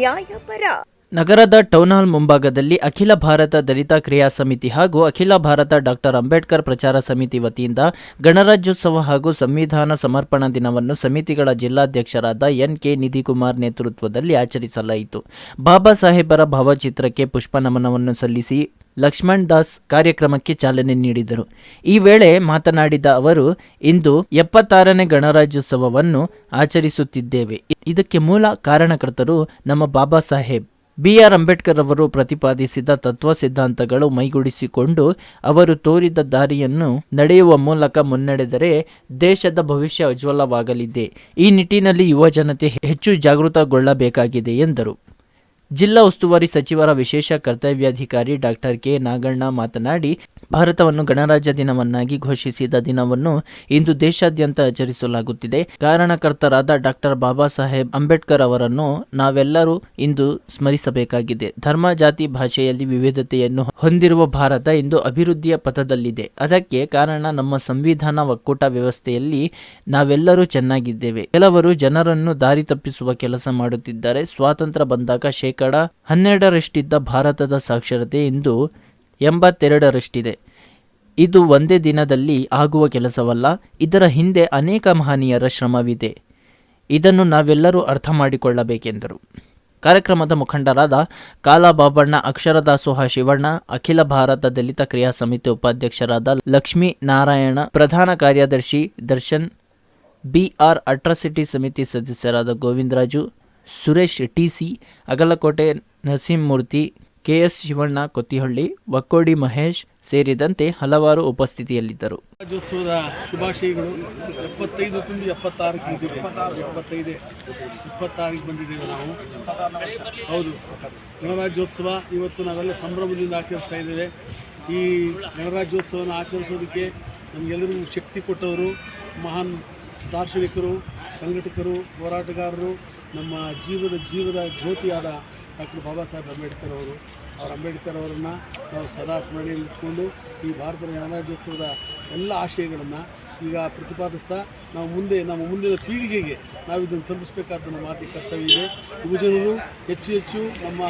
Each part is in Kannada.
ನ್ಯಾಯಪರ ನಗರದ ಟೌನ್ ಹಾಲ್ ಮುಂಭಾಗದಲ್ಲಿ ಅಖಿಲ ಭಾರತ ದಲಿತ ಕ್ರಿಯಾ ಸಮಿತಿ ಹಾಗೂ ಅಖಿಲ ಭಾರತ ಡಾಕ್ಟರ್ ಅಂಬೇಡ್ಕರ್ ಪ್ರಚಾರ ಸಮಿತಿ ವತಿಯಿಂದ ಗಣರಾಜ್ಯೋತ್ಸವ ಹಾಗೂ ಸಂವಿಧಾನ ಸಮರ್ಪಣಾ ದಿನವನ್ನು ಸಮಿತಿಗಳ ಜಿಲ್ಲಾಧ್ಯಕ್ಷರಾದ ಎನ್ ಕೆ ನಿಧಿಕುಮಾರ್ ನೇತೃತ್ವದಲ್ಲಿ ಆಚರಿಸಲಾಯಿತು. ಬಾಬಾ ಸಾಹೇಬರ ಭಾವಚಿತ್ರಕ್ಕೆ ಪುಷ್ಪ ನಮನವನ್ನು ಸಲ್ಲಿಸಿ ಲಕ್ಷ್ಮಣ್ ದಾಸ್ ಕಾರ್ಯಕ್ರಮಕ್ಕೆ ಚಾಲನೆ ನೀಡಿದರು. ಈ ವೇಳೆ ಮಾತನಾಡಿದ ಅವರು, ಇಂದು ಎಪ್ಪತ್ತಾರನೇ ಗಣರಾಜ್ಯೋತ್ಸವವನ್ನು ಆಚರಿಸುತ್ತಿದ್ದೇವೆ. ಇದಕ್ಕೆ ಮೂಲ ಕಾರಣಕರ್ತರು ನಮ್ಮ ಬಾಬಾ ಸಾಹೇಬ್. ಬಿ ಆರ್ ಅಂಬೇಡ್ಕರ್ ಅವರು ಪ್ರತಿಪಾದಿಸಿದ ತತ್ವ ಸಿದ್ಧಾಂತಗಳು ಮೈಗೂಡಿಸಿಕೊಂಡು ಅವರು ತೋರಿದ ದಾರಿಯನ್ನು ನಡೆಯುವ ಮೂಲಕ ಮುನ್ನಡೆದರೆ ದೇಶದ ಭವಿಷ್ಯ ಉಜ್ವಲವಾಗಲಿದೆ. ಈ ನಿಟ್ಟಿನಲ್ಲಿ ಯುವ ಜನತೆ ಹೆಚ್ಚು ಜಾಗೃತಗೊಳ್ಳಬೇಕಾಗಿದೆ ಎಂದರು. ಜಿಲ್ಲಾ ಉಸ್ತುವಾರಿ ಸಚಿವರ ವಿಶೇಷ ಕರ್ತವ್ಯಾಧಿಕಾರಿ ಡಾಕ್ಟರ್ ಕೆ ನಾಗಣ್ಣ ಮಾತನಾಡಿ, ಭಾರತವನ್ನು ಗಣರಾಜ್ಯ ದಿನವನ್ನಾಗಿ ಘೋಷಿಸಿದ ದಿನವನ್ನು ಇಂದು ದೇಶಾದ್ಯಂತ ಆಚರಿಸಲಾಗುತ್ತಿದೆ. ಕಾರಣಕರ್ತರಾದ ಡಾಕ್ಟರ್ ಬಾಬಾ ಸಾಹೇಬ್ ಅಂಬೇಡ್ಕರ್ ಅವರನ್ನು ನಾವೆಲ್ಲರೂ ಇಂದು ಸ್ಮರಿಸಬೇಕಾಗಿದೆ. ಧರ್ಮ, ಜಾತಿ, ಭಾಷೆಯಲ್ಲಿ ವಿವಿಧತೆಯನ್ನು ಹೊಂದಿರುವ ಭಾರತ ಇಂದು ಅಭಿವೃದ್ಧಿಯ ಪಥದಲ್ಲಿದೆ. ಅದಕ್ಕೆ ಕಾರಣ ನಮ್ಮ ಸಂವಿಧಾನ ಒಕ್ಕೂಟ ವ್ಯವಸ್ಥೆಯಲ್ಲಿ ನಾವೆಲ್ಲರೂ ಚೆನ್ನಾಗಿದ್ದೇವೆ. ಕೆಲವರು ಜನರನ್ನು ದಾರಿ ತಪ್ಪಿಸುವ ಕೆಲಸ ಮಾಡುತ್ತಿದ್ದಾರೆ. ಸ್ವಾತಂತ್ರ್ಯ ಬಂದಾಗ ಶೇಕಡ ಹನ್ನೆರಡರಷ್ಟಿದ್ದ ಭಾರತದ ಸಾಕ್ಷರತೆ ಇಂದು ಎಂಬತ್ತೆರಡರಷ್ಟಿದೆ. ಇದು ಒಂದೇ ದಿನದಲ್ಲಿ ಆಗುವ ಕೆಲಸವಲ್ಲ, ಇದರ ಹಿಂದೆ ಅನೇಕ ಮಹನೀಯರ ಶ್ರಮವಿದೆ. ಇದನ್ನು ನಾವೆಲ್ಲರೂ ಅರ್ಥ ಮಾಡಿಕೊಳ್ಳಬೇಕೆಂದರು ಕಾರ್ಯಕ್ರಮದ ಮುಖಂಡರಾದ ಕಾಲಾಬಾಬಣ್ಣ, ಅಕ್ಷರದಾಸೋಹ ಶಿವಣ್ಣ, ಅಖಿಲ ಭಾರತ ದಲಿತ ಕ್ರಿಯಾ ಸಮಿತಿ ಉಪಾಧ್ಯಕ್ಷರಾದ ಲಕ್ಷ್ಮೀ ನಾರಾಯಣ, ಪ್ರಧಾನ ಕಾರ್ಯದರ್ಶಿ ದರ್ಶನ್ ಬಿಆರ್ ಅಟ್ರಾಸಿಟಿ ಸಮಿತಿ ಸದಸ್ಯರಾದ Govindaraju Suresh T C Agalakote Narasimhamurthy, KS Shivanna Kottihalli, Vakkodi Mahesh ಸೇರಿದಂತೆ ಹಲವಾರು ಉಪಸ್ಥಿತಿಯಲ್ಲಿದ್ದರು. ರಾಜ್ಯೋತ್ಸವದ ಶುಭಾಶಯಗಳು. ಎಪ್ಪತ್ತೈದು ತುಂಬಿ ಎಪ್ಪತ್ತಾರಕ್ಕೆ ಇದ್ದೀವಿ ಎಪ್ಪತ್ತೈದು, ಇಪ್ಪತ್ತಾರಕ್ಕೆ ಬಂದಿದ್ದೇವೆ ನಾವು. ಹೌದು. ಗಣರಾಜ್ಯೋತ್ಸವ ಇವತ್ತು ನಾವೆಲ್ಲ ಸಂಭ್ರಮದಿಂದ ಆಚರಿಸ್ತಾ ಇದ್ದೇವೆ. ಈ ಗಣರಾಜ್ಯೋತ್ಸವನ ಆಚರಿಸೋದಕ್ಕೆ ನಮಗೆಲ್ಲರಿಗೂ ಶಕ್ತಿ ಕೊಟ್ಟವರು ಮಹಾನ್ ದಾರ್ಶನಿಕರು, ಸಂಘಟಕರು, ಹೋರಾಟಗಾರರು ನಮ್ಮ ಜೀವದ ಜೀವದ ಜ್ಯೋತಿಯಾದ ಡಾಕ್ಟರ್ ಬಾಬಾ ಸಾಹೇಬ್ ಅಂಬೇಡ್ಕರ್ ಅವರು. ಅವರ ಅಂಬೇಡ್ಕರ್ ಅವರನ್ನು ನಾವು ಸದಾ ಸ್ಮರಣೆಯಲ್ಲಿ ಇಟ್ಕೊಂಡು ಈ ಭಾರತದ ಗಣರಾಜ್ಯೋತ್ಸವದ ಎಲ್ಲ ಆಶಯಗಳನ್ನು ಈಗ ಪ್ರತಿಪಾದಿಸ್ತಾ ನಾವು ಮುಂದೆ, ನಮ್ಮ ಮುಂದಿನ ಪೀಳಿಗೆಗೆ ನಾವು ಇದನ್ನು ತಲುಪಿಸಬೇಕಾದ ಅತಿ ಕರ್ತವ್ಯ ಇದೆ. ಯುವಜನರು ಹೆಚ್ಚು ಹೆಚ್ಚು ನಮ್ಮ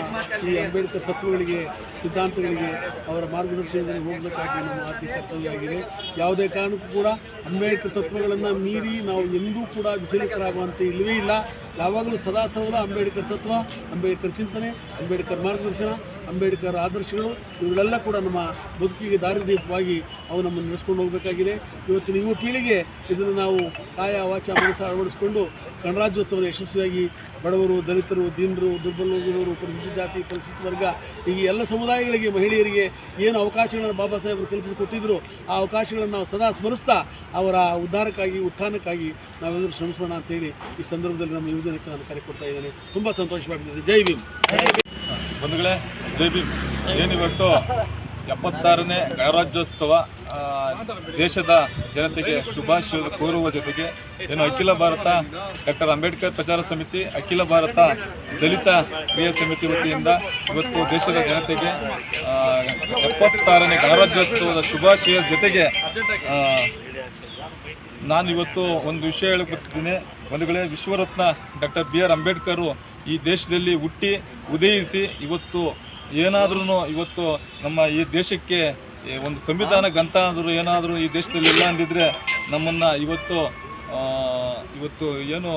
ಈ ಅಂಬೇಡ್ಕರ್ ತತ್ವಗಳಿಗೆ ಸಿದ್ಧಾಂತಗಳಿಗೆ ಅವರ ಮಾರ್ಗದರ್ಶನದಲ್ಲಿ ಹೋಗಬೇಕಾಗಿ ನಮ್ಮ ಮಾತಿ ಕರ್ತವ್ಯ ಆಗಿದೆ. ಯಾವುದೇ ಕಾರಣಕ್ಕೂ ಕೂಡ ಅಂಬೇಡ್ಕರ್ ತತ್ವಗಳನ್ನು ಮೀರಿ ನಾವು ಎಂದೂ ಕೂಡ ವಿಚಲಿತರಾಗುವಂತೆ ಇಲ್ಲವೇ ಇಲ್ಲ. ಯಾವಾಗಲೂ ಸದಾ ಸರ್ವದ ಅಂಬೇಡ್ಕರ್ ತತ್ವ, ಅಂಬೇಡ್ಕರ್ ಚಿಂತನೆ, ಅಂಬೇಡ್ಕರ್ ಮಾರ್ಗದರ್ಶನ, ಅಂಬೇಡ್ಕರ್ ಆದರ್ಶಗಳು ಇವುಗಳೆಲ್ಲ ಕೂಡ ನಮ್ಮ ಬದುಕಿಗೆ ದಾರಿದೀಪವಾಗಿ ಅವು ನಮ್ಮನ್ನು ನಡೆಸ್ಕೊಂಡು ಹೋಗಬೇಕಾಗಿದೆ. ಇವತ್ತಿನ ಯುವ ಪೀಳಿಗೆ ಇದನ್ನು ನಾವು ಕಾಯ ವಾಚ ಮನಸ್ಸ ಅಳವಡಿಸಿಕೊಂಡು ಗಣರಾಜ್ಯೋತ್ಸವದ ಯಶಸ್ವಿಯಾಗಿ ಬಡವರು, ದಲಿತರು, ದೀನರು, ದುರ್ಬಲರು ಪರಿಶಿಷ್ಟ ಜಾತಿ ಪರಿಶಿಷ್ಟ ವರ್ಗ, ಈ ಎಲ್ಲ ಸಮುದಾಯಗಳಿಗೆ, ಮಹಿಳೆಯರಿಗೆ ಏನು ಅವಕಾಶಗಳನ್ನು ಬಾಬಾ ಸಾಹೇಬರು ಕಲ್ಪಿಸಿಕೊಟ್ಟಿದ್ರು, ಆ ಅವಕಾಶಗಳನ್ನು ನಾವು ಸದಾ ಸ್ಮರಿಸ್ತಾ ಅವರ ಉದ್ಧಾರಕ್ಕಾಗಿ, ಉತ್ಥಾನಕ್ಕಾಗಿ ನಾವೆಲ್ಲರೂ ಶ್ರಮಿಸೋಣ ಅಂತೇಳಿ ಈ ಸಂದರ್ಭದಲ್ಲಿ ನಮ್ಮ ಯುವಜನಕ್ಕೆ ನಾನು ಕರೆ ಕೊಡ್ತಾ ಇದ್ದೇನೆ. ತುಂಬ ಸಂತೋಷವಾಗಿದೆ ಜೈ ಭೀಮ್. ಬಂಧುಗಳೇ, ಜೈ ಭೀಮ್. ಏನಿವತ್ತು ಎಪ್ಪತ್ತಾರನೇ ಗಣರಾಜ್ಯೋತ್ಸವ ದೇಶದ ಜನತೆಗೆ ಶುಭಾಶಯ ಕೋರುವ ಜೊತೆಗೆ ಏನು ಅಖಿಲ ಭಾರತ ಡಾಕ್ಟರ್ ಅಂಬೇಡ್ಕರ್ ಪ್ರಚಾರ ಸಮಿತಿ, ಅಖಿಲ ಭಾರತ ದಲಿತ ಕ್ರಿಯಾ ಸಮಿತಿ ವತಿಯಿಂದ ಇವತ್ತು ದೇಶದ ಜನತೆಗೆ ಎಪ್ಪತ್ತಾರನೇ ಗಣರಾಜ್ಯೋತ್ಸವದ ಶುಭಾಶಯ ಜೊತೆಗೆ ನಾನು ಇವತ್ತು ಒಂದು ವಿಷಯ ಹೇಳಕ್ಕೆ ಒಂದು ವೇಳೆ ವಿಶ್ವರತ್ನ ಡಾಕ್ಟರ್ ಬಿ ಆರ್ ಅಂಬೇಡ್ಕರು ಈ ದೇಶದಲ್ಲಿ ಹುಟ್ಟಿ, ಉದಯಿಸಿ ಇವತ್ತು ಏನಾದ್ರೂ ಇವತ್ತು ನಮ್ಮ ಈ ದೇಶಕ್ಕೆ ಒಂದು ಸಂವಿಧಾನ ಗ್ರಂಥ ಆದರೂ ಏನಾದರೂ ಈ ದೇಶದಲ್ಲಿ ಇಲ್ಲ ಅಂದಿದ್ರೆ ನಮ್ಮನ್ನು ಇವತ್ತು ಇವತ್ತು ಏನು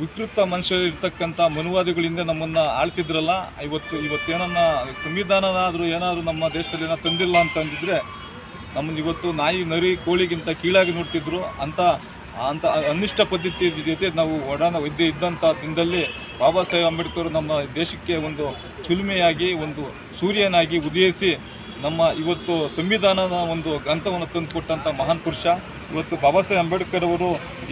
ವಿಕೃತ ಮನುಷ್ಯ ಇರ್ತಕ್ಕಂಥ ಮನುವಾದಿಗಳಿಂದ ನಮ್ಮನ್ನು ಆಳ್ತಿದ್ರಲ್ಲ, ಇವತ್ತು ಇವತ್ತೇನನ್ನ ಸಂವಿಧಾನನಾದರೂ ಏನಾದರೂ ನಮ್ಮ ದೇಶದಲ್ಲಿ ಏನೋ ತಂದಿಲ್ಲ ಅಂತಂದಿದ್ರೆ ನಮ್ಮನ್ನು ಇವತ್ತು ನಾಯಿ, ನರಿ, ಕೋಳಿಗಿಂತ ಕೀಳಾಗಿ ನೋಡ್ತಿದ್ರು. ಅಂತ ಅಂತ ಅನಿಷ್ಟ ಪದ್ಧತಿ ಜೊತೆ ನಾವು ಒಡಾನ ವೈದ್ಯ ಇದ್ದಂಥ ದಿನದಲ್ಲಿ ಬಾಬಾ ಸಾಹೇಬ್ ಅಂಬೇಡ್ಕರ್ ನಮ್ಮ ದೇಶಕ್ಕೆ ಒಂದು ಚುಲ್ಮೆಯಾಗಿ, ಒಂದು ಸೂರ್ಯನಾಗಿ ಉದಯಿಸಿ ನಮ್ಮ ಇವತ್ತು ಸಂವಿಧಾನದ ಒಂದು ಗ್ರಂಥವನ್ನು ತಂದುಕೊಟ್ಟಂಥ ಮಹಾನ್ ಪುರುಷ. ಇವತ್ತು ಬಾಬಾ ಸಾಹೇಬ್ ಅಂಬೇಡ್ಕರ್ ಅವರು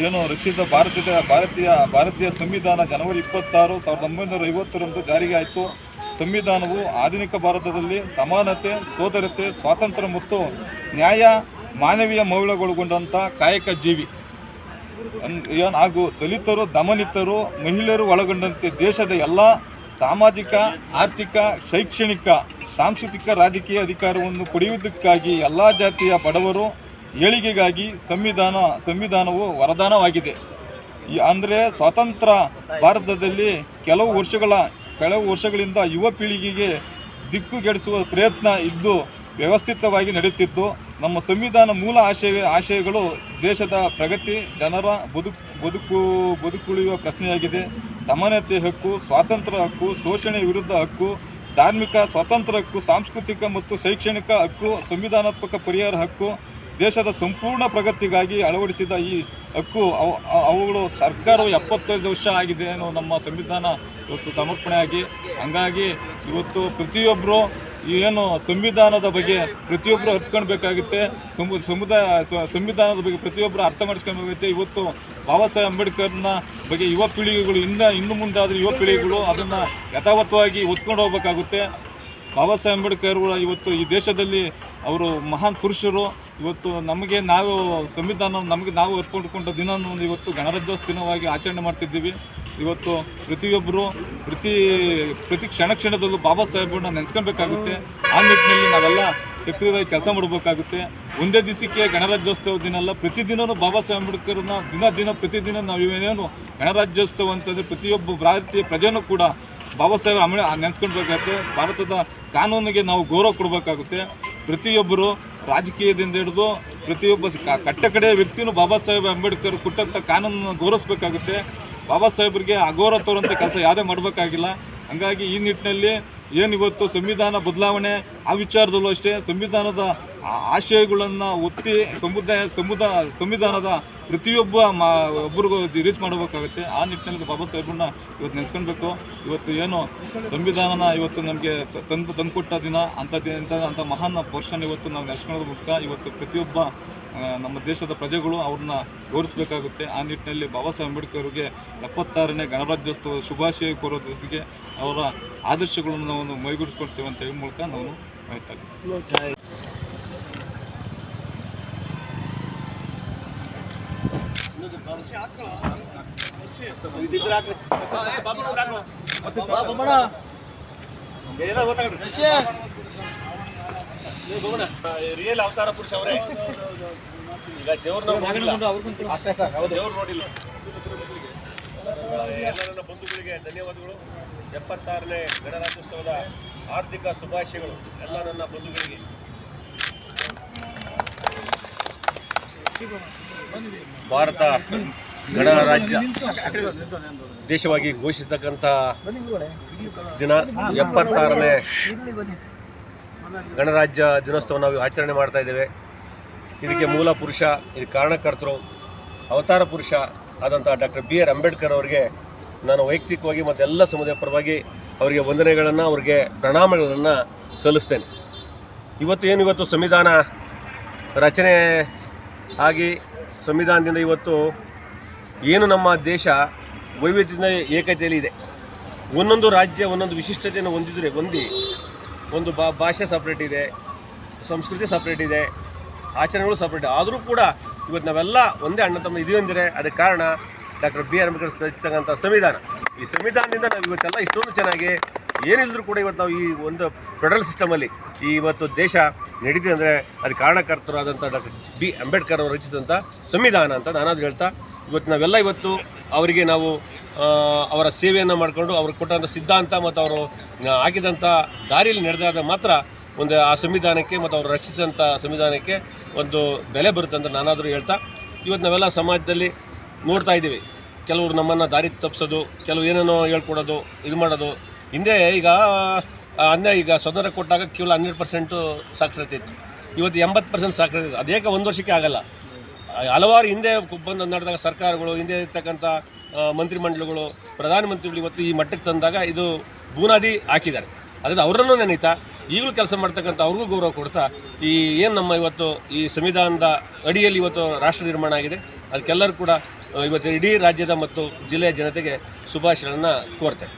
ಏನು ರಚಿಸಿದ ಭಾರತದ, ಭಾರತೀಯ ಭಾರತೀಯ ಸಂವಿಧಾನ ಜನವರಿ ಇಪ್ಪತ್ತಾರು, ಸಾವಿರದ ಒಂಬೈನೂರ ಐವತ್ತರಂದು ಜಾರಿಗೆ ಆಯಿತು. ಸಂವಿಧಾನವು ಆಧುನಿಕ ಭಾರತದಲ್ಲಿ ಸಮಾನತೆ ಸೋದರತೆ ಸ್ವಾತಂತ್ರ್ಯ ಮತ್ತು ನ್ಯಾಯ, ಮಾನವೀಯ ಮೌಲ್ಯಗೊಳಗೊಂಡಂಥ ಕಾಯಕ ಜೀವಿ. ಹಾಗೂ ದಲಿತರು, ದಮನಿತರು, ಮಹಿಳೆಯರು ಒಳಗೊಂಡಂತೆ ದೇಶದ ಎಲ್ಲ ಸಾಮಾಜಿಕ, ಆರ್ಥಿಕ, ಶೈಕ್ಷಣಿಕ, ಸಾಂಸ್ಕೃತಿಕ, ರಾಜಕೀಯ ಅಧಿಕಾರವನ್ನು ಪಡೆಯುವುದಕ್ಕಾಗಿ ಎಲ್ಲ ಜಾತಿಯ ಬಡವರು ಏಳಿಗೆಗಾಗಿ ಸಂವಿಧಾನ, ಸಂವಿಧಾನವು ವರದಾನವಾಗಿದೆ. ಅಂದರೆ ಸ್ವಾತಂತ್ರ್ಯ ಭಾರತದಲ್ಲಿ ಕೆಲವು ವರ್ಷಗಳ ಕೆಲವು ವರ್ಷಗಳಿಂದ ಯುವ ಪೀಳಿಗೆಗೆ ದಿಕ್ಕುಗೆಡಿಸುವ ಪ್ರಯತ್ನ ಇದ್ದು ವ್ಯವಸ್ಥಿತವಾಗಿ ನಡೆಯುತ್ತಿದ್ದು, ನಮ್ಮ ಸಂವಿಧಾನ ಮೂಲ ಆಶಯ, ಆಶಯಗಳು ದೇಶದ ಪ್ರಗತಿ, ಜನರ ಬದುಕು ಬದುಕು, ಬದುಕುಳಿಯುವ ಪ್ರಶ್ನೆಯಾಗಿದೆ. ಸಮಾನತೆ ಹಕ್ಕು, ಸ್ವಾತಂತ್ರ್ಯ ಹಕ್ಕು ಶೋಷಣೆ ವಿರುದ್ಧ ಹಕ್ಕು, ಧಾರ್ಮಿಕ ಸ್ವಾತಂತ್ರ್ಯ ಹಕ್ಕು, ಸಾಂಸ್ಕೃತಿಕ ಮತ್ತು ಶೈಕ್ಷಣಿಕ ಹಕ್ಕು, ಸಂವಿಧಾನಾತ್ಮಕ ಪರಿಹಾರ ಹಕ್ಕು ದೇಶದ ಸಂಪೂರ್ಣ ಪ್ರಗತಿಗಾಗಿ ಅಳವಡಿಸಿದ ಈ ಹಕ್ಕು ಅವು- ಅವು- ಅವುಗಳು ಸರ್ಕಾರವು ಎಪ್ಪತ್ತೈದು ವರ್ಷ ಆಗಿದೆ ಅನ್ನೋ ನಮ್ಮ ಸಂವಿಧಾನ ಸಮರ್ಪಣೆ ಆಗಿ. ಹಂಗಾಗಿ ಇವತ್ತು ಪ್ರತಿಯೊಬ್ಬರು ಏನು ಸಂವಿಧಾನದ ಬಗ್ಗೆ ಪ್ರತಿಯೊಬ್ಬರು ಅರ್ಥಕೊಳ್ಬೇಕಾಗುತ್ತೆ ಸಮು ಸಮುದಾಯ ಸಂವಿಧಾನದ ಬಗ್ಗೆ ಪ್ರತಿಯೊಬ್ಬರು ಅರ್ಥ ಮಾಡಿಸ್ಕೊಳ್ಬೇಕಾಗುತ್ತೆ. ಇವತ್ತು ಬಾಬಾ ಸಾಹೇಬ್ ಅಂಬೇಡ್ಕರ್ನ ಬಗ್ಗೆ ಯುವ ಪೀಳಿಗೆಗಳು ಇನ್ನು ಇನ್ನು ಮುಂದಾದರೂ ಯುವ ಪೀಳಿಗೆಗಳು ಅದನ್ನು ಯಥಾವತ್ತವಾಗಿ ಒತ್ಕೊಂಡು ಹೋಗ್ಬೇಕಾಗುತ್ತೆ. ಬಾಬಾ ಸಾಹೇಬ್ ಅಂಬೇಡ್ಕರ್ ಅವರು ಇವತ್ತು ಈ ದೇಶದಲ್ಲಿ ಅವರು ಮಹಾನ್ ಪುರುಷರು. ಇವತ್ತು ನಮಗೆ ನಾವು ಸಂವಿಧಾನ, ನಮಗೆ ನಾವು ಅರ್ಪಡ್ಕೊಂಡ ದಿನ ಇವತ್ತು ಗಣರಾಜ್ಯೋತ್ಸವ ದಿನವಾಗಿ ಆಚರಣೆ ಮಾಡ್ತಿದ್ದೀವಿ. ಇವತ್ತು ಪ್ರತಿಯೊಬ್ಬರು ಪ್ರತಿ ಪ್ರತಿ ಕ್ಷಣ ಕ್ಷಣದಲ್ಲೂ ಬಾಬಾ ಸಾಹೇಬ್ರನ್ನ ನೆನೆಸ್ಕೊಬೇಕಾಗುತ್ತೆ. ಆ ನಿಟ್ಟಿನಲ್ಲಿ ನಾವೆಲ್ಲ ಸಕ್ರಿಯವಾಗಿ ಕೆಲಸ ಮಾಡಬೇಕಾಗುತ್ತೆ. ಒಂದೇ ದಿವಸಕ್ಕೆ ಗಣರಾಜ್ಯೋತ್ಸವ ದಿನ ಅಲ್ಲ ಪ್ರತಿದಿನವೂ ಬಾಬಾ ಸಾಹೇಬ್ ಅಂಬೇಡ್ಕರ್ನ ದಿನ ದಿನ, ಪ್ರತಿದಿನ ನಾವು ಏನೇನು ಗಣರಾಜ್ಯೋತ್ಸವ ಅಂತಂದರೆ ಪ್ರತಿಯೊಬ್ಬ ಭಾರತೀಯ ಪ್ರಜೆನೂ ಕೂಡ ಬಾಬಾ ಸಾಹೇಬ್ ಅಂಬೇ ನೆನೆಸ್ಕೊಳ್ಬೇಕಾಗುತ್ತೆ ಭಾರತದ ಕಾನೂನಿಗೆ ನಾವು ಗೌರವ ಕೊಡಬೇಕಾಗುತ್ತೆ. ಪ್ರತಿಯೊಬ್ಬರು ರಾಜಕೀಯದಿಂದ ಹಿಡಿದು ಪ್ರತಿಯೊಬ್ಬ ಕಟ್ಟ ಕಡೆಯ ವ್ಯಕ್ತಿನೂ ಬಾಬಾ ಸಾಹೇಬ್ ಅಂಬೇಡ್ಕರ್ ಕೊಟ್ಟಂಥ ಕಾನೂನನ್ನು ಗೌರವಿಸಬೇಕಾಗುತ್ತೆ. ಬಾಬಾ ಸಾಹೇಬ್ರಿಗೆ ಅಗೌರವ ತೋರುವಂಥ ಕೆಲಸ ಯಾರೇ ಮಾಡಬೇಕಾಗಿಲ್ಲ. ಹಂಗಾಗಿ ಈ ನಿಟ್ಟಿನಲ್ಲಿ ಏನು ಇವತ್ತು ಸಂವಿಧಾನ ಬದಲಾವಣೆ ಆ ವಿಚಾರದಲ್ಲೂ ಅಷ್ಟೇ, ಸಂವಿಧಾನದ ಆಶಯಗಳನ್ನು ಒತ್ತಿ ಸಮುದಾಯ ಸಮುದಾಯ ಸಂವಿಧಾನದ ಪ್ರತಿಯೊಬ್ಬ ಮಾ ಒಬ್ಬರಿಗೂ ರೀಚ್ ಮಾಡಬೇಕಾಗುತ್ತೆ. ಆ ನಿಟ್ಟಿನಲ್ಲಿ ಬಾಬಾ ಸಾಹೇಬ್ರನ್ನ ಇವತ್ತು ನೆನೆಸ್ಕೊಳ್ಬೇಕು ಇವತ್ತು ಏನು ಸಂವಿಧಾನನ ಇವತ್ತು ನಮಗೆ ತಂದು, ತಂದುಕೊಟ್ಟ ದಿನ ಅಂಥ ದಿನ ಅಂಥ ಮಹಾನ್ ಪೋರ್ಷನ್ ಇವತ್ತು ನಾವು ನೆನೆಸ್ಕೊಳ್ಳೋದ್ರ ಮೂಲಕ ಇವತ್ತು ಪ್ರತಿಯೊಬ್ಬ ನಮ್ಮ ದೇಶದ ಪ್ರಜೆಗಳು ಅವ್ರನ್ನ ಗೌರವಿಸಬೇಕಾಗುತ್ತೆ. ಆ ನಿಟ್ಟಿನಲ್ಲಿ ಬಾಬಾ ಸಾಹೇಬ್ ಅಂಬೇಡ್ಕರ್ಗೆ ಎಪ್ಪತ್ತಾರನೇ ಗಣರಾಜ್ಯೋತ್ಸವ ಶುಭಾಶಯ ಕೋರೋದೊಂದಿಗೆ ಅವರ ಆದರ್ಶಗಳನ್ನು ನಾವು ಮೈಗೂಡಿಸ್ಕೊಡ್ತೇವೆ ಅಂತ ಹೇಳಿ ಮೂಲಕ ನಾವು ಹೇಳ್ತಾ ರಿಯಲ್ ಅವತಾರ ಪುರುಷ ಅವರೇ ಈಗ ದೇವ್ರನ್ನ ನೋಡಿಲ್ಲ ದೇವ್ರು ನೋಡಿಲ್ಲ ಎಲ್ಲ ನನ್ನ ಬಂಧುಗಳಿಗೆ ಧನ್ಯವಾದಗಳು. ಎಪ್ಪತ್ತಾರನೇ ಗಣರಾಜ್ಯೋತ್ಸವದ ಆರ್ಥಿಕ ಶುಭಾಶಯಗಳು. ಎಲ್ಲ ನನ್ನ ಬಂಧುಗಳಿಗೆ. ಭಾರತ ಗಣರಾಜ್ಯ ದೇಶವಾಗಿ ಘೋಷಿಸತಕ್ಕಂಥ ದಿನ ಎಪ್ಪತ್ತಾರನೇ ಗಣರಾಜ್ಯ ದಿನೋತ್ಸವ ನಾವು ಆಚರಣೆ ಮಾಡ್ತಾ ಇದ್ದೇವೆ. ಇದಕ್ಕೆ ಮೂಲ ಪುರುಷ, ಇದಕ್ಕೆ ಕಾರಣಕರ್ತರು, ಅವತಾರ ಪುರುಷ ಆದಂಥ ಡಾಕ್ಟರ್ ಬಿ ಆರ್ ಅಂಬೇಡ್ಕರ್ ಅವರಿಗೆ ನಾನು ವೈಯಕ್ತಿಕವಾಗಿ ಮತ್ತು ಎಲ್ಲ ಸಮುದಾಯ ಪರವಾಗಿ ಅವರಿಗೆ ವಂದನೆಗಳನ್ನು, ಅವರಿಗೆ ಪ್ರಣಾಮಗಳನ್ನು ಸಲ್ಲಿಸ್ತೇನೆ. ಇವತ್ತು ಏನು ಇವತ್ತು ಸಂವಿಧಾನ ರಚನೆ ಆಗಿ ಸಂವಿಧಾನದಿಂದ ಇವತ್ತು ಏನು ನಮ್ಮ ದೇಶ ವೈವಿಧ್ಯದಿಂದ ಏಕತೆಯಲ್ಲಿ ಇದೆ. ಒಂದೊಂದು ರಾಜ್ಯ, ಒಂದೊಂದು ವಿಶಿಷ್ಟತೆಯನ್ನು ಹೊಂದಿದರೆ, ಹೊಂದಿ, ಒಂದು ಬಾ, ಭಾಷೆ ಸಪ್ರೇಟ್ ಇದೆ, ಸಂಸ್ಕೃತಿ ಸಪ್ರೇಟ್ ಇದೆ, ಆಚರಣೆಗಳು ಸಪ್ರೇಟ್ ಆದರೂ ಕೂಡ ಇವತ್ತು ನಾವೆಲ್ಲ ಒಂದೇ ಅಣ್ಣ ತಮ್ಮ ಇದೀವಿ ಅಂದರೆ ಅದಕ್ಕೆ ಕಾರಣ ಡಾಕ್ಟರ್ ಬಿ ಆರ್ ಅಂಬೇಡ್ಕರ್ ರಚಿಸ್ತಕ್ಕಂಥ ಸಂವಿಧಾನ. ಈ ಸಂವಿಧಾನದಿಂದ ನಾವು ಇವತ್ತೆಲ್ಲ ಇಷ್ಟೊಂದು ಚೆನ್ನಾಗಿ ಏನಿಲ್ಲರೂ ಕೂಡ ಇವತ್ತು ನಾವು ಈ ಒಂದು ಫೆಡರಲ್ ಸಿಸ್ಟಮಲ್ಲಿ ಈ ಇವತ್ತು ದೇಶ ನಡೀತಿದೆ ಅಂದರೆ ಅದು ಕಾರಣಕರ್ತರಾದಂಥ ಡಾಕ್ಟರ್ ಬಿ. ಅಂಬೇಡ್ಕರ್ ಅವರು ರಚಿಸಿದಂಥ ಸಂವಿಧಾನ ಅಂತ ನಾನಾದ್ರು ಹೇಳ್ತಾ, ಇವತ್ತು ನಾವೆಲ್ಲ ಇವತ್ತು ಅವರಿಗೆ ನಾವು ಅವರ ಸೇವೆಯನ್ನು ಮಾಡಿಕೊಂಡು ಅವ್ರಿಗೆ ಕೊಟ್ಟಂಥ ಸಿದ್ಧಾಂತ ಮತ್ತು ಅವರು ಹಾಕಿದಂಥ ದಾರಿಯಲ್ಲಿ ನಡೆದಾದ ಮಾತ್ರ ಒಂದು ಆ ಸಂವಿಧಾನಕ್ಕೆ ಮತ್ತು ಅವರು ರಚಿಸಿದಂಥ ಸಂವಿಧಾನಕ್ಕೆ ಒಂದು ಬೆಲೆ ಬರುತ್ತೆ ಅಂತ ನಾನಾದರೂ ಹೇಳ್ತಾ, ಇವತ್ತು ನಾವೆಲ್ಲ ಸಮಾಜದಲ್ಲಿ ನೋಡ್ತಾ ಇದ್ದೀವಿ. ಕೆಲವರು ನಮ್ಮನ್ನು ದಾರಿ ತಪ್ಪಿಸೋದು ಕೆಲವು ಏನೇನೋ ಹೇಳ್ಕೊಡೋದು, ಇದು ಮಾಡೋದು ಹಿಂದೆ ಈಗ ಅನ್ನ ಈಗ ಸ್ವತಂತ್ರ ಕೊಟ್ಟಾಗ ಕೇವಲ ಹನ್ನೆರಡು ಪರ್ಸೆಂಟು ಸಾಕ್ಷರತೆ ಇತ್ತು. ಇವತ್ತು ಎಂಬತ್ತು ಪರ್ಸೆಂಟ್ ಸಾಕ್ಷರತೆ ಇತ್ತು ಅದೇಕ ಒಂದು ವರ್ಷಕ್ಕೆ ಆಗಲ್ಲ. ಹಲವಾರು ಹಿಂದೆ ಬಂದು ನಡೆದಾಗ ಸರ್ಕಾರಗಳು, ಹಿಂದೆ ಇರ್ತಕ್ಕಂಥ ಮಂತ್ರಿಮಂಡಲಗಳು, ಪ್ರಧಾನಮಂತ್ರಿಗಳು ಇವತ್ತು ಈ ಮಟ್ಟಕ್ಕೆ ತಂದಾಗ ಇದು ಬುನಾದಿ ಹಾಕಿದ್ದಾರೆ. ಅದರಿಂದ ಅವರನ್ನು ನೆನೀತಾ, ಈಗಲೂ ಕೆಲಸ ಮಾಡ್ತಕ್ಕಂಥ ಅವ್ರಿಗೂ ಗೌರವ ಕೊಡ್ತಾ, ಈ ಏನು ನಮ್ಮ ಇವತ್ತು ಈ ಸಂವಿಧಾನದ ಅಡಿಯಲ್ಲಿ ಇವತ್ತು ರಾಷ್ಟ್ರ ನಿರ್ಮಾಣ ಆಗಿದೆ, ಅದಕ್ಕೆಲ್ಲರೂ ಕೂಡ ಇವತ್ತು ಇಡೀ ರಾಜ್ಯದ ಮತ್ತು ಜಿಲ್ಲೆಯ ಜನತೆಗೆ ಶುಭಾಶಯಗಳನ್ನು ಕೋರ್ತೇನೆ.